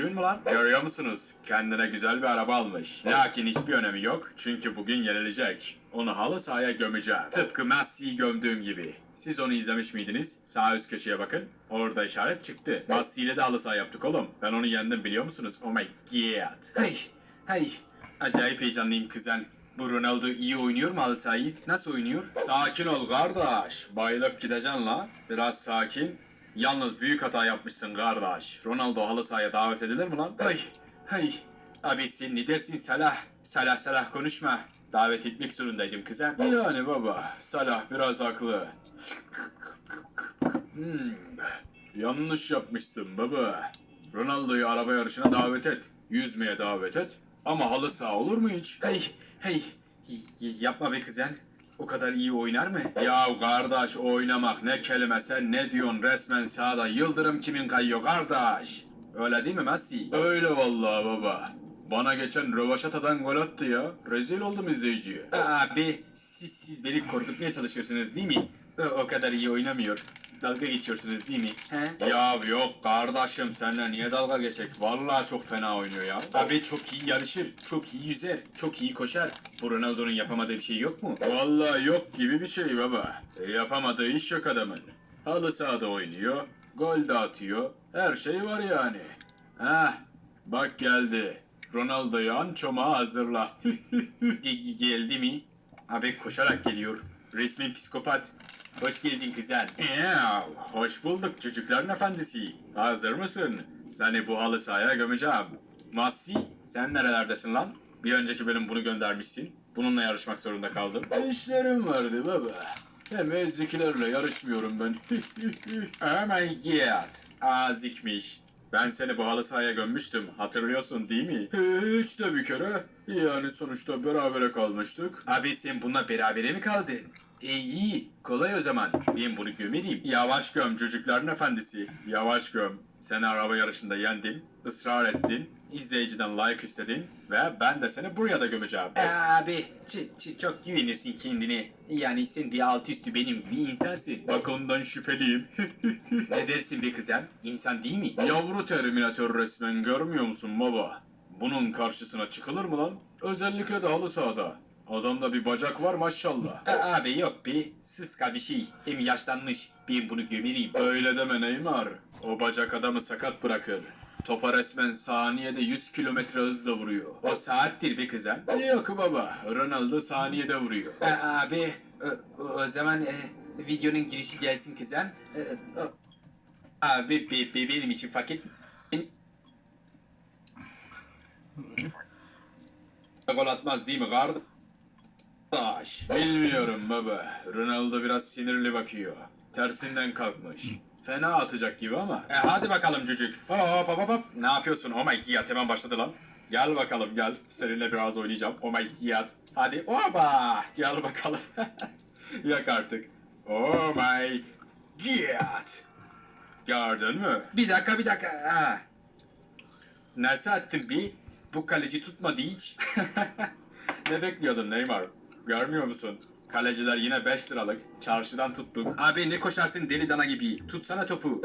Gördün mü lan? Görüyor musunuz? Kendine güzel bir araba almış. Lakin hiçbir önemi yok. Çünkü bugün yenilecek. Onu halı sahaya gömeceğim. Tıpkı Messi'yi gömdüğüm gibi. Siz onu izlemiş miydiniz? Sağ üst köşeye bakın. Orada işaret çıktı. Messi ile de halı saha yaptık oğlum. Ben onu yendim biliyor musunuz? Oh my god. Hey, hey. Acayip heyecanlıyım kızan. Bu Ronaldo iyi oynuyor mu halı sahayı? Nasıl oynuyor? Sakin ol kardeş. Bayılıp gideceksin la. Biraz sakin. Yalnız büyük hata yapmışsın kardeş. Ronaldo halı sahaya davet edilir mi lan? Hey, hey. Abi sen ne dersin Salah? Salah Salah konuşma. Davet etmek zorundaydım kıza. Yani baba, Salah biraz haklı. Hmm, yanlış yapmışsın baba. Ronaldo'yu araba yarışına davet et. Yüzmeye davet et. Ama halı saha olur mu hiç? Hey, hey. yapma be kızan. O kadar iyi oynar mı? Ya kardeş oynamak ne kelime sen ne diyorsun resmen sahada yıldırım kimin kayıyor kardeş? Öyle değil mi Messi? Öyle vallahi baba. Bana geçen rövaşatadan gol attı ya. Rezil oldum izleyiciye. Abi siz, siz beni korkutmaya çalışıyorsunuz değil mi? O, o kadar iyi oynamıyor. Dalga geçiyorsunuz değil mi? He? Ya yok kardeşim seninle niye dalga geçecek? Vallahi çok fena oynuyor ya. Abi çok iyi yarışır, çok iyi yüzer, çok iyi koşar. Bu Ronaldo'nun yapamadığı bir şey yok mu? Vallahi yok gibi bir şey baba. E, yapamadığı iş yok adamın. Halı sahada oynuyor, gol de atıyor. Her şey var yani. Heh, bak geldi. Ronaldo'yu ançoma hazırla. Ge- Geldi mi? Abi koşarak geliyor. Resmen psikopat. Hoş geldin kızan. Ya, hoş bulduk çocukların efendisi. Hazır mısın? Seni bu halı sahaya gömeceğim. Massi, sen nerelerdesin lan? Bir önceki bölüm bunu göndermişsin. Bununla yarışmak zorunda kaldım. İşlerim vardı baba. Hem eziklerle yarışmıyorum ben. oh my god. Azikmiş. Ben seni bu halı sahaya gömmüştüm. Hatırlıyorsun değil mi? Hiç de bir kere. Yani sonuçta berabere kalmıştık. Abi sen bununla berabere mi kaldın? E iyi. Kolay o zaman. Ben bunu gömereyim. Yavaş göm çocukların efendisi. Yavaş göm. Seni araba yarışında yendim. ısrar ettin. İzleyiciden like istedin. Ve ben de seni buraya da gömeceğim. Abi çok güvenirsin kendine. Yani sen de alt üstü benim gibi insansın. Bak ondan şüpheliyim. ne dersin be kızım? İnsan değil mi? Yavru terminatör resmen görmüyor musun baba? Bunun karşısına çıkılır mı lan? Özellikle de halı sahada. Adamda bir bacak var maşallah. abi yok be. Sıska bir şey. Hem yaşlanmış. Ben bunu gömereyim. Öyle deme Neymar. O bacak adamı sakat bırakır. Topa resmen saniyede 100 kilometre hızla vuruyor. O saattir be kızım. Yok baba. Ronaldo saniyede vuruyor. abi o, zaman videonun girişi gelsin kızım. abi be, be- benim için fark et. Gol atmaz değil mi kardeş? Bilmiyorum baba. Ronaldo biraz sinirli bakıyor. Tersinden kalkmış. Fena atacak gibi ama. E hadi bakalım cücük. Hop hop hop. Ne yapıyorsun? Oh my god hemen başladı lan. Gel bakalım gel. Seninle biraz oynayacağım. Oh my god. Hadi oba. Gel bakalım. Yak artık. Oh my god. Gördün mü? Bir dakika bir dakika. Ha. Nasıl attın bir? Bu kaleci tutmadı hiç. ne bekliyordun Neymar? Görmüyor musun? Kaleciler yine 5 liralık. Çarşıdan tuttuk. Abi ne koşarsın deli dana gibi. Tutsana topu.